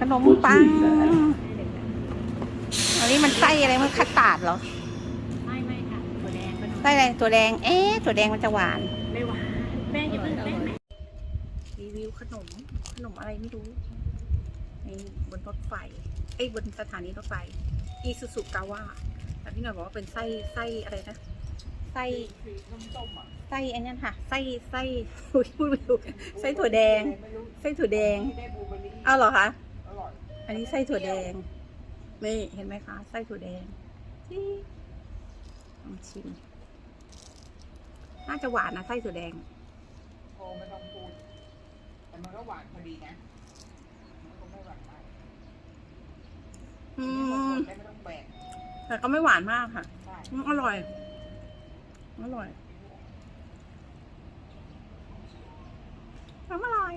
ขนมปัง อันนี้มันไส้อะไรมันคัสตาร์ดเหรอ ไม่ไม่ค่ะตัวแดงก็น้อยไส้อะไรตัวแดง เอ๊ะตัวแดงมันจะหวาน ไม่หวานแม่อย่าเพิ่งเต้นนะรีวิวขนม ขนมอะไรไม่รู้ในบนรถไฟไอ้ยบนสถานีรถไฟอีซูซูกาว่าแต่พี่หน่อยบอกว่าเป็นไส้ไส้อะไรนะไส้ไส้ไอ้นั่นค่ะไส้ไส้อุ๊ยพูดไม่ถูกไส้ถั่วแดง ไส้ถั่วแดง เอาเหรอคะ อันนี้ไส้ถั่วแดง นี่เห็นไหมคะ ไส้ถั่วแดงลองชิม น่าจะหวานนะไส้ถั่วแดงโอ้ไม่ต้องพูดแต่มันก็หวานพอดีนะอืมแต่ก็ไม่หวานมากค่ะอร่อย อร่อยอร่อย